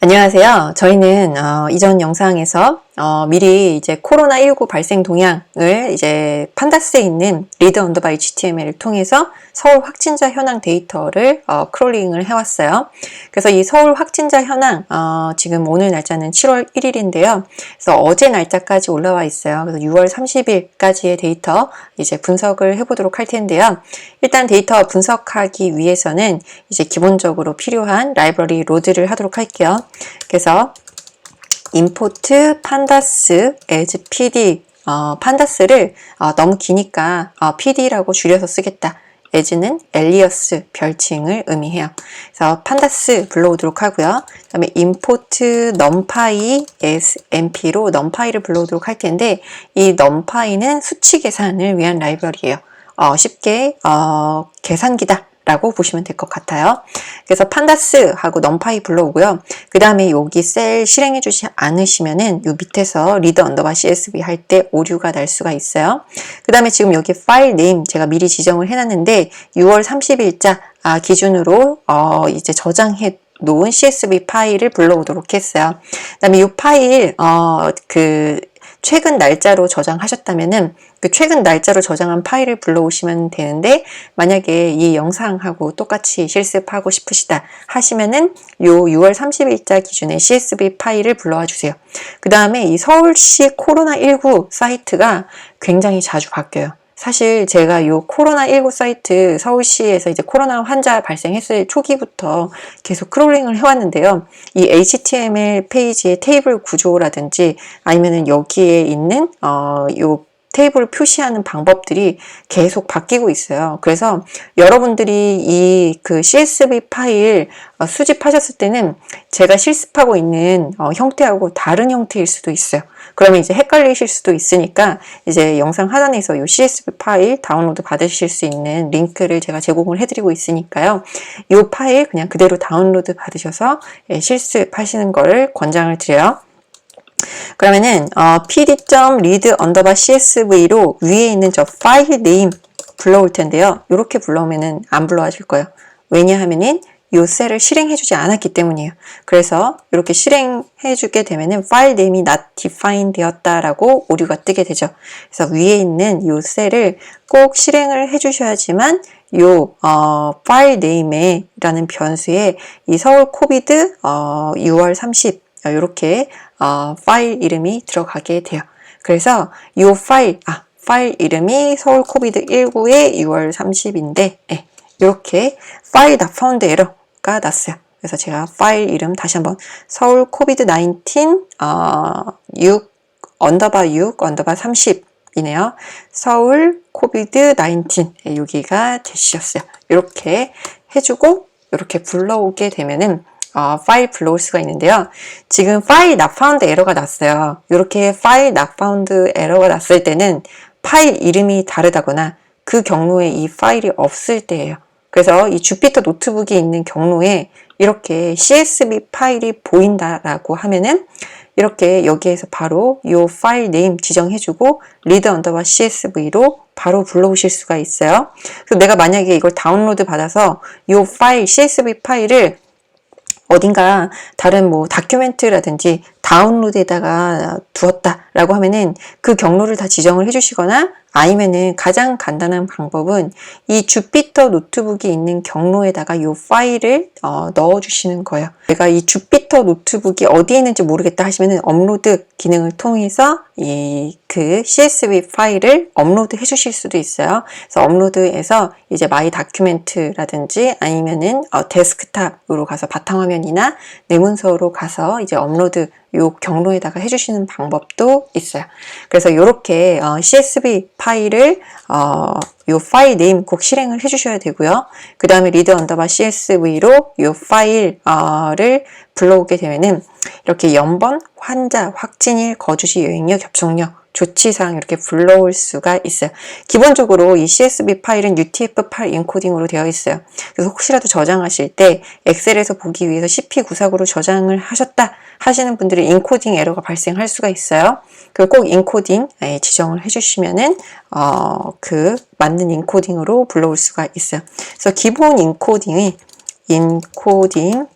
안녕하세요. 저희는 어, 이전 영상에서 어, 미리 이제 코로나19 발생 동향을 이제 판다스에 있는 리드 언더바 HTML을 통해서 서울 확진자 현황 데이터를 어, 크롤링을 해왔어요. 그래서 이 서울 확진자 현황 어, 지금 오늘 날짜는 7월 1일인데요. 그래서 어제 날짜까지 올라와 있어요. 그래서 6월 30일까지의 데이터 이제 분석을 해보도록 할 텐데요. 일단 데이터 분석하기 위해서는 이제 기본적으로 필요한 라이브러리 로드를 하도록 할게요. 그래서 import pandas as pd 어, 판다스를 어, 너무 기니까 어, pd라고 줄여서 쓰겠다. as는 alias 별칭을 의미해요. 그래서 pandas 불러오도록 하고요. 그 다음에 import numpy as np로 numpy를 불러오도록 할 텐데 이 numpy는 수치 계산을 위한 라이브러리예요. 어, 쉽게 어, 계산기다. 라고 보시면 될 것 같아요. 그래서 판다스하고 넘파이 불러오고요. 그 다음에 여기 셀 실행해 주지 않으시면은 요 밑에서 리더 언더바 CSV 할 때 오류가 날 수가 있어요. 그 다음에 지금 여기 파일 네임 제가 미리 지정을 해놨는데 6월 30일자 아, 기준으로 어, 이제 저장해 놓은 CSV 파일을 불러오도록 했어요. 그 다음에 이 파일, 어, 그, 최근 날짜로 저장하셨다면은 그 최근 날짜로 저장한 파일을 불러오시면 되는데 만약에 이 영상하고 똑같이 실습하고 싶으시다 하시면은 요 6월 30일자 기준의 CSV 파일을 불러와 주세요. 그 다음에 이 서울시 코로나19 사이트가 굉장히 자주 바뀌어요. 사실 제가 이 코로나19 사이트 서울시에서 이제 코로나 환자 발생했을 초기부터 계속 크롤링을 해왔는데요. 이 HTML 페이지의 테이블 구조라든지 아니면은 여기에 있는 어, 요 테이블을 표시하는 방법들이 계속 바뀌고 있어요. 그래서 여러분들이 이 그 CSV 파일 어, 수집하셨을 때는 제가 실습하고 있는 어, 형태하고 다른 형태일 수도 있어요. 그러면 이제 헷갈리실 수도 있으니까 이제 영상 하단에서 이 CSV 파일 다운로드 받으실 수 있는 링크를 제가 제공을 해드리고 있으니까요. 이 파일 그냥 그대로 다운로드 받으셔서 예, 실습하시는 거를 권장을 드려요. 그러면은 어, pd.read 언더바 csv로 위에 있는 저 파일 네임 불러올 텐데요. 이렇게 불러오면은 안 불러와 줄 거예요. 왜냐하면은 요 셀을 실행해주지 않았기 때문이에요. 그래서 이렇게 실행해주게 되면은 파일 네임이 not define 되었다라고 오류가 뜨게 되죠. 그래서 위에 있는 요 셀을 꼭 실행을 해주셔야지만 요 어, 파일 네임에라는 변수에 이 서울 코비드 어, 6월 30 이렇게 어, 파일 이름이 들어가게 돼요. 그래서 이 파일, 아, 파일 이름이 서울 코비드 19의 6월 30인데, 예, 이렇게 파일 not found 에러가 났어요. 그래서 제가 파일 이름 다시 한번 서울 코비드 19 어, 6 언더바 6 언더바 30 이네요. 서울 코비드 19 예, 여기가 대시였어요. 이렇게 해주고 이렇게 불러오게 되면은 어, 파일 불러올 수가 있는데요. 지금 파일 not found 에러가 났어요. 이렇게 파일 not found 에러가 났을 때는 파일 이름이 다르다거나 그 경로에 이 파일이 없을 때예요. 그래서 이 주피터 노트북이 있는 경로에 이렇게 CSV 파일이 보인다라고 하면은 이렇게 여기에서 바로 이 파일 네임 지정해주고 리드 언더바 CSV로 바로 불러오실 수가 있어요. 그래서 내가 만약에 이걸 다운로드 받아서 이 파일 CSV 파일을 어딘가 다른 뭐 다큐멘트라든지 다운로드에다가 두었다라고 하면은 그 경로를 다 지정을 해주시거나 아니면은 가장 간단한 방법은 이 주피터 노트북이 있는 경로에다가 이 파일을 어, 넣어주시는 거예요. 내가 이 주피터 노트북이 어디에 있는지 모르겠다 하시면은 업로드 기능을 통해서 이 그 CSV 파일을 업로드 해주실 수도 있어요. 그래서 업로드해서 이제 마이 다큐멘트라든지 아니면은 어, 데스크탑으로 가서 바탕화면이나 내 문서로 가서 이제 업로드 요 경로에다가 해주시는 방법도 있어요. 그래서 이렇게 어, CSV 파일 을 어, 요 파일 네임 꼭 실행을 해주셔야 되고요. 그 다음에 리드 언더바 CSV로 요 파일을 불러오게 되면은 이렇게 연번, 환자, 확진일, 거주시, 여행력, 접속력 조치사항 이렇게 불러올 수가 있어요. 기본적으로 이 CSV 파일은 UTF-8 인코딩으로 되어 있어요. 그래서 혹시라도 저장하실 때 엑셀에서 보기 위해서 CP949로 저장을 하셨다 하시는 분들은 인코딩 에러가 발생할 수가 있어요. 그꼭 인코딩 예, 지정을 해주시면은 어, 그 맞는 인코딩으로 불러올 수가 있어요. 그래서 기본 인코딩이 인코딩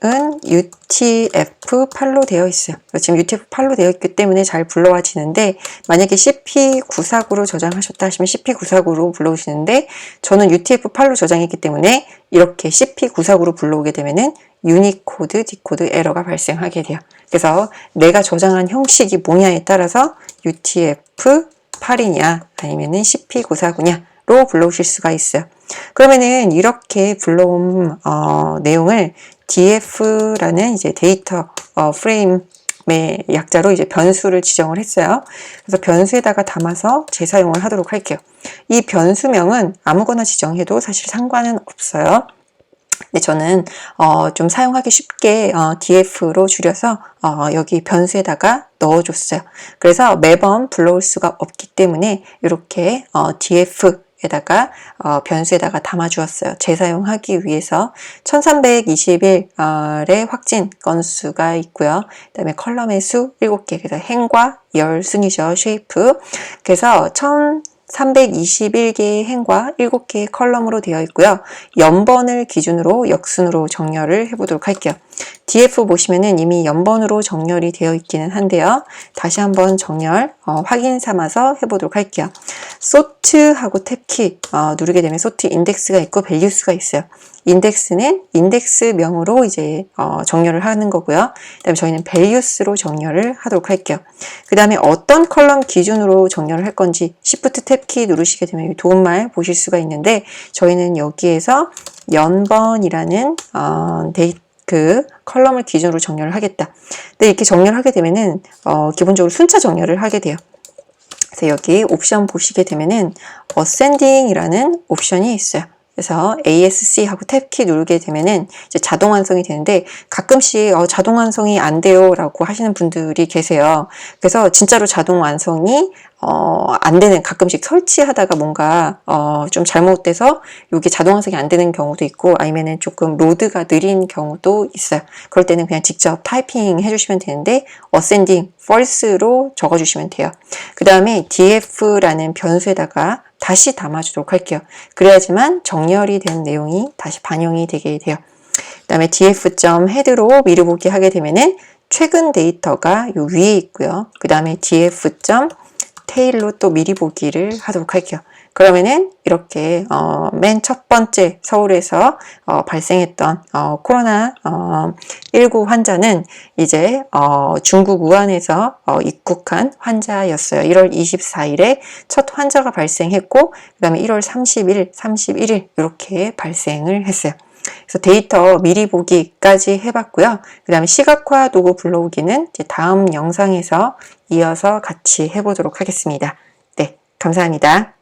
UTF-8로 되어 있어요. 지금 UTF-8로 되어 있기 때문에 잘 불러와지는데 만약에 CP94구로 저장하셨다 하시면 CP94구로 불러오시는데 저는 UTF-8로 저장했기 때문에 이렇게 CP94구로 불러오게 되면은 유니코드, 디코드 에러가 발생하게 돼요. 그래서 내가 저장한 형식이 뭐냐에 따라서 UTF-8이냐 아니면은 CP94구냐로 불러오실 수가 있어요. 그러면은 이렇게 불러온 어, 내용을 df라는 이제 데이터 어, 프레임의 약자로 이제 변수를 지정을 했어요. 그래서 변수에다가 담아서 재사용을 하도록 할게요. 이 변수명은 아무거나 지정해도 사실 상관은 없어요. 근데 저는 어, 좀 사용하기 쉽게 어, df로 줄여서 어, 여기 변수에다가 넣어줬어요. 그래서 매번 불러올 수가 없기 때문에 이렇게 어, df 에다가 어, 변수에다가 담아 주었어요. 재사용하기 위해서 1321의 확진 건수가 있고요. 그다음에 컬럼의 수 7개. 그래서 행과 열 순이죠. 쉐이프. 그래서 1321개의 행과 7개의 컬럼으로 되어 있고요. 연번을 기준으로 역순으로 정렬을 해보도록 할게요. DF 보시면은 이미 연번으로 정렬이 되어 있기는 한데요. 다시 한번 정렬 어, 확인 삼아서 해보도록 할게요. 소트하고 탭키 어, 누르게 되면 소트 인덱스가 있고 밸류스가 있어요. 인덱스는 인덱스명으로 이제 어, 정렬을 하는 거고요. 그다음에 저희는 밸류스로 정렬을 하도록 할게요. 그 다음에 어떤 컬럼 기준으로 정렬을 할 건지 Shift 탭키 누르시게 되면 도움말 보실 수가 있는데 저희는 여기에서 연번이라는 어, 데이터 그 컬럼을 기준으로 정렬을 하겠다. 근데 이렇게 정렬을 하게 되면은 어, 기본적으로 순차 정렬을 하게 돼요. 그래서 여기 옵션 보시게 되면은 어센딩이라는 옵션이 있어요. 그래서 ASC 하고 탭키 누르게 되면은 이제 자동 완성이 되는데 가끔씩 어, 자동 완성이 안 돼요라고 하시는 분들이 계세요. 그래서 진짜로 자동 완성이 어, 안 되는 가끔씩 설치하다가 뭔가 어, 좀 잘못돼서 이게 자동 완성이 안 되는 경우도 있고 아니면은 조금 로드가 느린 경우도 있어요. 그럴 때는 그냥 직접 타이핑 해주시면 되는데 ascending false로 적어주시면 돼요. 그 다음에 df라는 변수에다가 다시 담아주도록 할게요. 그래야지만 정렬이 된 내용이 다시 반영이 되게 돼요. 그 다음에 df.head로 미리 보기 하게 되면은 최근 데이터가 요 위에 있고요. 그 다음에 df. 테일로 또 미리 보기를 하도록 할게요. 그러면은 이렇게 어, 맨 첫 번째 서울에서 어, 발생했던 어, 코로나 19 환자는 이제 어, 중국 우한에서 어, 입국한 환자였어요. 1월 24일에 첫 환자가 발생했고 그다음에 1월 30일, 31일 이렇게 발생을 했어요. 그래서 데이터 미리 보기까지 해봤고요. 그 다음에 시각화 도구 불러오기는 다음 영상에서 이어서 같이 해보도록 하겠습니다. 네, 감사합니다.